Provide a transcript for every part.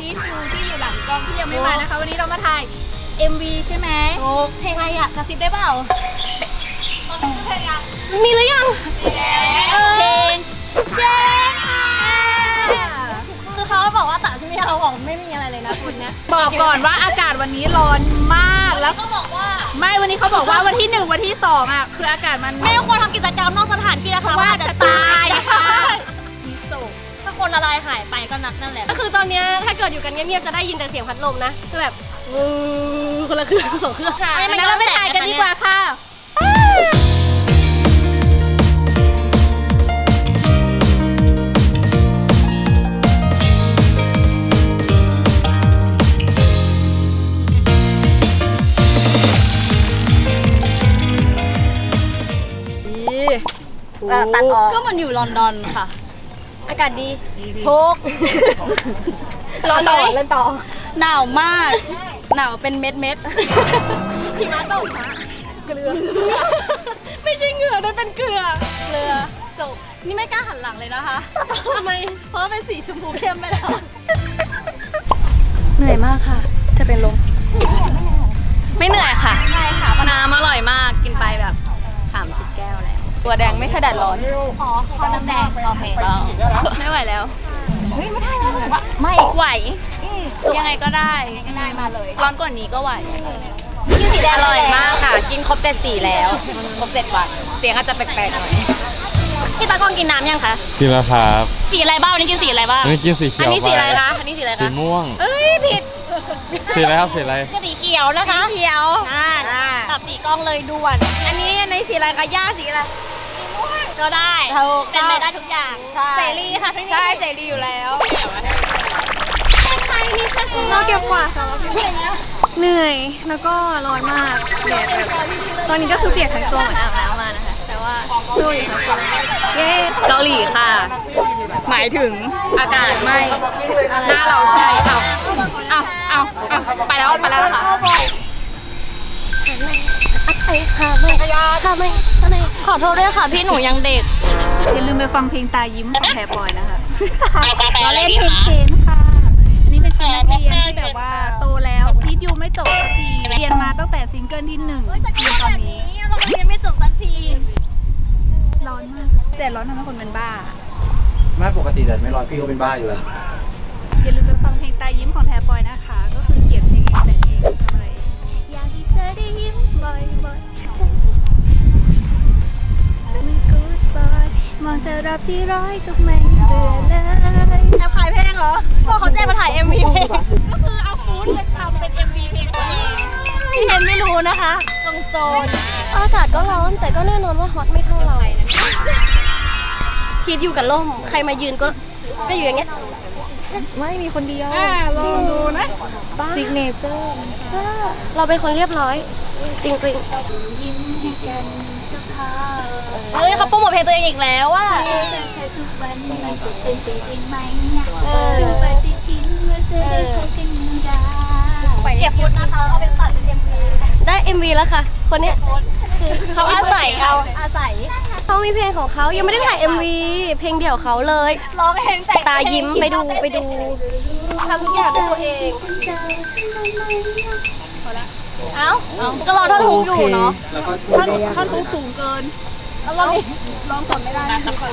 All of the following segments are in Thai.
ที่ชูที่อยู่หลังกล้องที่ยังไม่มานะคะ วันนี้เรามาถ่าย MV ใช่ไหมเพลงอะไรอะกระซิบได้เปล่าตอนนี้เพลงยังมีหรือยังเพลงเช่คือเขาบอกว่าตามที่ไม่เอาบอกไม่มีอะไรเลยนะคุณนะบอกก่อนว่าอากาศวันนี้ร้อนมากแล้วก็บอกว่า ไม่วันนี้เขาบอกว่าวันที่หนึ่งวันที่สองอะคืออากาศมันไม่ควรทำกิจกรรมนอกสถานที่นะคะว่าจะตายค่ะ ค่ะมีโศกถ้าคนละลายหายไปก็นักนั่นแหละ ก็คือตอนเนี้ยถ้าเกิดอยู่กันเงียบๆจะได้ยินแต่เสียงพัดลมนะคือแบบวู้คนละเครื่องสองเครื่องค่ะงั้นเราไปถ่ายกันดีกว่าค่ะตัดออก ก็มันอยู่ลอนดอนค่ะ อากาศดีทุกร้อนต่อเล่นต่อ หนาวมาก หนาวเป็นเม็ดเม็ดหิมะตกนะเกลือ ไม่ใช่เหงื่อด้วยเป็นเกลือ เกลือจบนี่ไม่กล้าหันหลังเลยนะคะทำไม เพราะว่าเป็นสีชมพูเข้มไปแล้ว เหนื่อยมากค่ะ จะเป็นลม ไม่เหนื่อยค่ะ ใช่ค่ะน้ำอร่อยมาก กินไปแบบ 30 แก้วแล้ว ตัวแดงไม่ใช่แดดร้อน อ๋อเขาน้ำแดงโอเคไม่ไหวแล้ว เฮ้ย ไม่ได้ไม่ไหว ยังไงก็ได้ยังไงก็ได้มาเลย ร้อนกว่านี้ก็ไหวกินสีแดงอร่อยมากค่ะ กินครบเจ็ดสีแล้ว ครบเจ็ดวัน เสียงอาจจะแปลกๆหน่อย พี่ตากล้องกินน้ำยังคะ กินแล้วครับ สีอะไรบ้างวันนี้กินสีอะไรบ้าง อันนี้กินสีเขีอัยนวนี้สีอะไรปคะ อันนี้สีอะไรสีคะม่วง เอ้ยผิด สีอะไรครับสีอะไร ก็สีเขียวนะคะเขียวอ่าอ่าตับสีกล้องเลยด่วน อันนี้อันนี้สีอะไรคะย่าสีอะไร ก็ได้ถูกเป็นไปได้ทุกอย่างใช่ เสรีค่ะที่นี่ใช่เสรีอยู่แล้วใครนี่ค่ะเราเก็บกวาดค่ะเหนื่อยแล้วก็ร้อนมากแดดแบบตอนนี้ก็คือเปียกทั้งตัวเหมือนอาบน้ำมานะคะ แต่ว่าสู้อยู่ค่ะเย้เกาหลีค่ะ หมายถึงอากาศไม่ ไม่อะไรขอโทษด้วยค่ะพี่หนูยังเด็ก อย่าลืมไปฟังเพลงตายิ้มของแพรปอยนะคะเราเล่นเพลงเคนค่ะ อันนี้เป็นชุดนักเรียนที่แบบว่าโตแล้วพีทยูไม่จบสักทีเรียนมาตั้งแต่ซิงเกิลที่หนึ่งจนตอนนี้เราเรียนไม่จบสักที ร้อนมาก แต่ร้อนทำให้คนเป็นบ้า ไม่ปกติแต่ไม่ร้อนพี่ก็เป็นบ้าอยู่แล้ว อย่าลืมไปฟังเพลงตายิ้มของแพรปอยนะคะ เธอรับที่ร้อยก็ไม่เบื่อเลยแอบขายเพลงเหรอพวกเขาแจ้งมาถ่าย MV เพลงก็คือเอาฟูดไปทำเป็น MV เพลงที่เห็นไม่รู้นะคะตรงโซนอากาศก็ร้อนแต่ก็แน่นอนว่าฮอตไม่เท่าเราคิดอยู่กับล่มใครมายืนก็ก็อยู่อย่างเงี้ยไม่มีคนเดียวลองดูนะซิกเนเจอร์เราเป็นคนเรียบร้อย จริง เฮ้ยเขาโปรโมทเพลงตัวเองอีกแล้วว่าไปเก็บฟุตนะคะเอาเป็นตัดเป็น MV ๆได้ MV แล้วค่ะ คนเนี้ยคือเขาอาศัยเอาอาศัยเขามีเพลงของเขายังไม่ได้ถ่าย MV เพลงเดี่ยวเขาเลย ร้องเองแต่งตายิ้มไปดูไปดูทำทุกอย่างด้วยตัวเอง เอ้าก็รอท่อนฮุกอยู่เนาะแล้วก็ท่านท่านรู้สูงเกินแล้วเราดิร้องก่อนไม่ได้นะคะ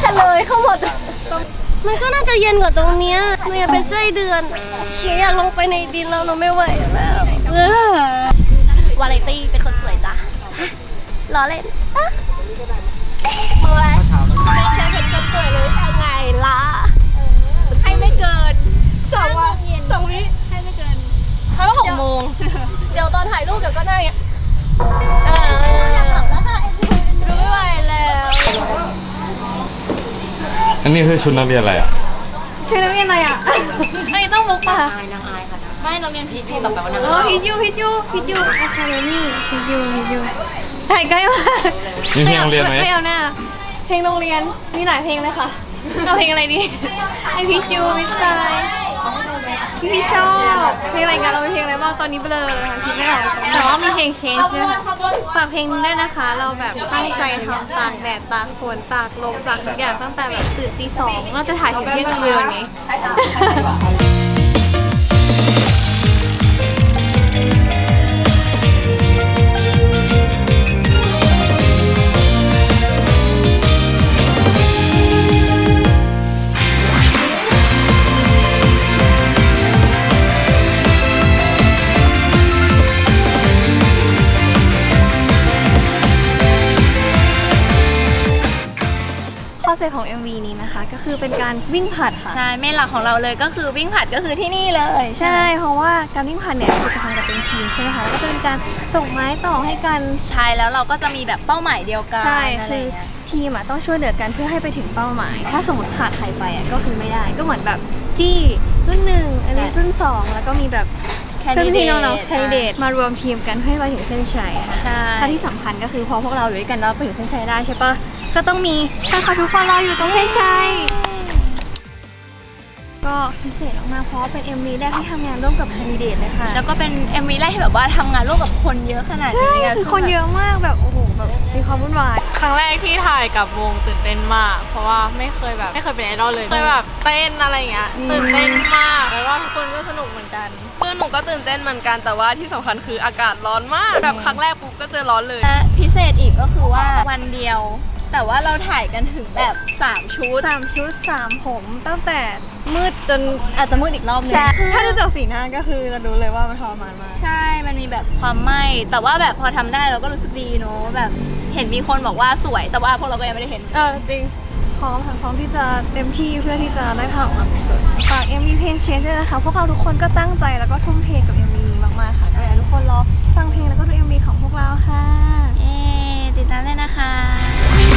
เฉลยเขาหมด มันก็น่าจะเย็นกว่าตรงเนี้ยหนูอยากเป็นไส้เดือนหนูอยากลงไปในดินแล้วหนูไม่ไหวแล้ววาไรตี้เป็นคนสวยจ้ะล้อเล่นอะ รูปเดี๋ยวก็ได้เงี้ยเออแล้วค่ะดูไม่ไหวแล้วอันนี้คือชุดนักเรียนอะไรอะ ชื่อนักเรียนอะไรอะไม่ต้องมุกป่ะไม่เราเรียนพีทีต่อไปวันนั้นเออพิทยูพิทยูพิทยูอะคาเดมี่พิทยูพิทยูถ่ายใกล้มากมีเพลงโรงเรียนไหม ไม่เอาหน้า เพลงโรงเรียนมีหลายเพลงเลยค่ะ เอาเพลงอะไรดีไอพิชยูวิสไย พี่ชอบเพลงอะไรกันเรามีเพลงอะไรบ้างตอนนี้เบลอเลยค่ะคิดไม่ออกแต่ว่ามีเพลง change ด้วยค่ะฝากเพลงด้วยนะคะ เราแบบตั้งใจทำตากแดดตากฝนตากลมตากทุกอย่างตั้งแต่แบบตื่นตีสองเราจะถ่ายถึงเที่ยงคืนวันนี้ MV นี้นะคะ ก็คือเป็นการวิ่งผลัดค่ะ ใช่เมนหลักของเราเลยก็คือวิ่งผลัดก็คือที่นี่เลยใช่ เพราะว่าการวิ่งผลัดเนี่ยคือจะทำกันเป็นทีมใช่ไหมคะแล้วก็จะเป็นการส่งไม้ต่อให้กัน ใช่แล้วเราก็จะมีแบบเป้าหมายเดียวกันใช่ะไรคือเงี้ยทีมอะต้องช่วยเหลือกันเพื่อให้ไปถึงเป้าหมาย ถ้าสมมติขาดใครไปอะก็คือไม่ได้ ก็เหมือนแบบจี้รุ่นหนึ่งอันนี้รุ่นสองแล้วก็มีแบบแคนเพื่อนดิเดพี่ตน้องๆแคนดิเดตมารวมทีมกันเพื่อให้ไปถึงเส้นชัยอะ ใช่ ถ้าที่สำคัญก็คือพอพวกเราอยู่ด้วยกันแล้วไปถึงเส้นชัยได้ใช่ปะ ก็ต้องมีแฟนคลับทุกคนรออยู่ตรงเส้นชัยก็พิเศษมากๆเพราะว่าเป็น MV แรกที่ทำงานร่วมกับแคนดิเดตเลยค่ะแล้วก็เป็น MV แรกที่แบบว่าทำงานร่วมกับคนเยอะขนาดใช่นี้ะคือคนเยอะมากแบบโอ้โหแบบมีความวุ่นวาย ครั้งแรกที่ถ่ายกับวงตื่นเต้นมาก เพราะว่าไม่เคยแบบไม่เคยเป็นไอดอลเลยเคยแบบเต้นอะไรอย่างเงี้ยตื่นเต้นมาก แล้วก็ทุกคนก็สนุกเหมือนกัน คือหนูก็ตื่นเต้นเหมือนกันแต่ว่าที่สำคัญคืออากาศร้อนมากแบบครั้งแรกปุ๊บก็เจอร้อนเลย และพิเศษอีกก็คือว่าวันเดียว แต่ว่าเราถ่ายกันถึงแบบ 3 ชุด สามชุดสามผมตั้งแต่มืดจนอาจจะมืดอีกรอบหนึงใช่ ถ้าดูจากสีหน้าก็คือจะรู้เลยว่ามันทรมานมาก ใช่ มันมีแบบความไหม้แต่ว่าแบบพอทำได้เราก็รู้สึกดีเนอะแบบเห็นมีคนบอกว่าสวย แต่ว่าพวกเราก็ยังไม่ได้เห็น เออจริงพร้อมค่ะพร้อมที่จะเต็มที่เพื่อที่จะได้ภาพออกมาสวยๆฝาก MV เพลงเชนด้วยนะคะ พวกเราทุกคนก็ตั้งใจแล้วก็ทุ่มเทกับ MV นี้มากๆค่ะก็อยากให้ทุกคนรอฟังเพลงแล้วก็ดู MV ของพวกเราค่ะเย้ติดตามได้นะคะ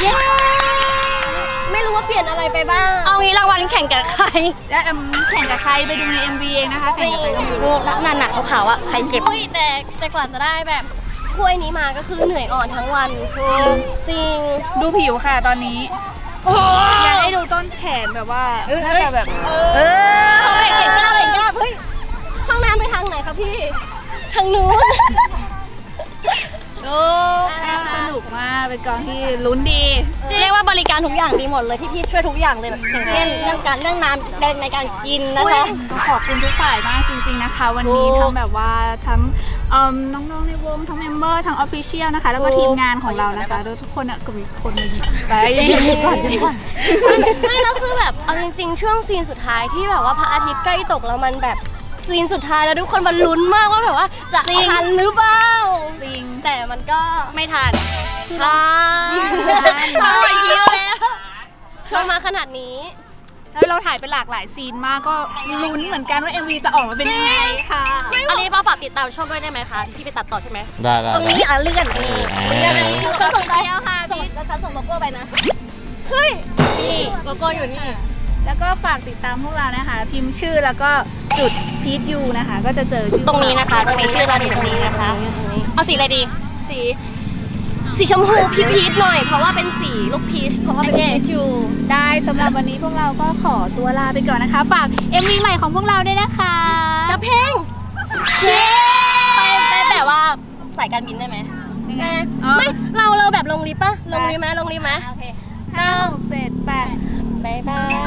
เย้ไม่รู้ว่าเปลี่ยนอะไรไปบ้างเอางี้รางวัลแข่งกับใครและอืมแข่งกับใครไปดูใน MV เองนะคะจริแข่งงกับใครก็ไม่รู้รูปหน้าหนักขาวๆอะใครเก็บแต่แต่กว่าจะได้แบบถ้วยนี้มาก็คือเหนื่อยอ่อนทั้งวันจริงดูผิวค่ะตอนนี้อยากให้ดูต้นแขนแบบว่าน่าจะแบบ เออเขาเก่งกล้าเก่งกล้าเฮ้ยห้องน้ำไปทางไหนครับพี่ ทางนู้น เป็นกองที่ลุ้นดี เรียกว่าบริการทุกอย่างดีหมดเลยพี่ๆช่วยทุกอย่างเลยแบบอย่างเช่นเรื่องการเรื่องน้ำในในการกินนะคะก็ขอบคุณทุกฝ่ายมากจริง ๆนะคะ วันนี้ถูกทั้งแบบว่าทั้งเอิ่มน้องๆในวงทั้งเมมเบอร์ทั้งออฟฟิเชียลนะคะ แล้วก็ถูกทีมงานของเรานะคะแล้วทุกคนอะก็มีคนมาหยิบไปหยิบก่อนหยิบก่อนไม่แล้วคือแบบเอาจริง ๆ ช่วงซีนสุดท้ายที่แบบว่าพระอาทิตย์ใกล้ตกแล้วมันแบบซีนสุดท้ายแล้วทุกคนมันลุ้นมากว่าแบบว่าจะทันหรือเปล่าจริงแต่มันก็ไม่ทัน ทันทันทันไปคิวแล้วชวนมาขนาดนี้แล้วเราถ่ายเป็นหลากหลายซีนมากก็ลุ้นเหมือนกันว่า MV จะออกมาเป็นยังไงค่ะ อันนี้ป้าฝากติดตามช่องด้วยได้ไหมคะที่ไปตัดต่อใช่ไหมได้ได้ตรงได้นี้อะเลื่อนนี่เอ้ยเลื่อนอันนี้ฉันส่งไปแล้วค่ะส่งแล้วฉันส่งโลโก้ไปนะ เฮ้ย นี่โลโก้อยู่นี่ แล้วก็ฝากติดตามพวกเรานะคะ พิมพ์ชื่อแล้วก็จุดพีทยูนะคะ ก็จะเจอชื่อตรงนี้นะคะจะมีชื่อเราอยู่ตรงนี้นะคะ เอาสีอะไรดี สี สีชมพูพีพีชหน่อยเพราะว่าเป็นสีลูกพีชเพราะว่าเป็นพีชอยู่ได้สำหรับวันนี้พวกเราก็ขอตัวลาไปก่อนนะคะฝาก MV ใหม่ของพวกเราด้วยนะคะกับเพลงเชไปไปแบบว่าสายการบินได้ไหมยังไงเอออ๋อไม่เราเราแบบลงลิฟต์ปะลงลิฟต์ไหมลงลิฟต์ไหมโอเคห้าหกเจ็ดแปดบายบาย